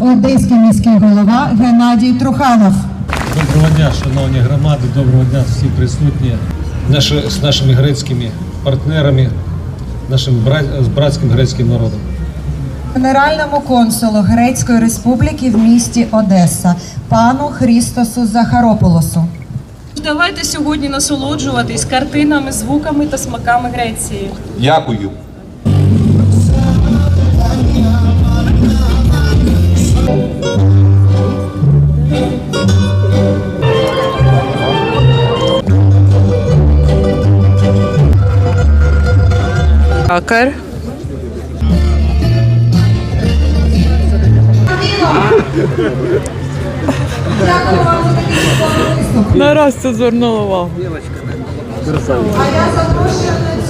Одеський міський голова Геннадій Труханов. Доброго дня, шановні громади, доброго дня всі присутні. Наші, з нашими грецькими партнерами, нашим братським грецьким народом. Генеральному консулу Грецької Республіки в місті Одеса пану Хрістосу Захарополосу. Давайте сьогодні насолоджуватись картинами, звуками та смаками Греції. Дякую. Акар. Нараз це звернула увагу. А я запрошую на цю